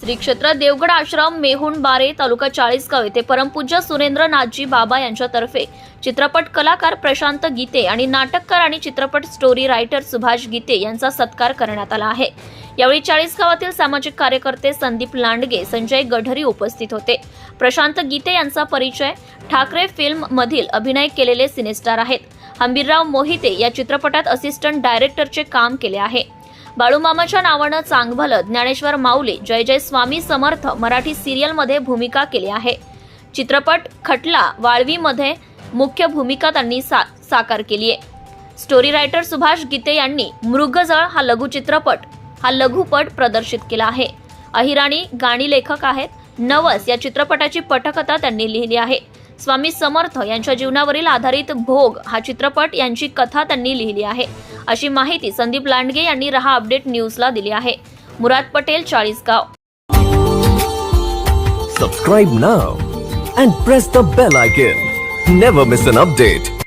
श्री क्षेत्र देवगड आश्रम मेहुण बारे तालुका चाळीसगाव येथे परमपूज्य सुरेंद्र नाथजी बाबा यांच्यातर्फे चित्रपट कलाकार प्रशांत गीते आणि नाटककार आणि चित्रपट स्टोरी रायटर सुभाष गीते यांचा सत्कार करण्यात आला आहे. यावेळी चाळीसगावातील सामाजिक कार्यकर्ते संदीप लांडगे संजय गढरी उपस्थित होते. प्रशांत गीते यांचा परिचय ठाकरे फिल्म मधील अभिनय केलेले सिनेस्टार आहेत. हंबीरराव मोहिते या चित्रपटात असिस्टंट डायरेक्टरचे काम केले आहे. बाळूमामाच्या नावानं चांगभलं ज्ञानेश्वर माऊली जय जय स्वामी समर्थ मराठी सिरियलमध्ये भूमिका केली आहे. चित्रपट खटला वाळवीमध्ये मुख्य भूमिका त्यांनी सा साकार केली आहे. स्टोरी रायटर सुभाष गीते यांनी मृगजळ हा लघुचित्रपट हा लघुपट प्रदर्शित केला आहे. अहिराणी गाणी लेखक आहेत. नवस या चित्रपटाची पटकथा त्यांनी लिहिली आहे. स्वामी समर्थ यांच्या जीवनावरील आधारित भोग हा चित्रपट यांची कथा त्यांनी लिहिली आहे. अशी माहिती संदीप लांडगे यांनी रहा अपडेट न्यूजला दिली आहे. Murad Patel Chalisgaon subscribe now and press the bell icon never miss an update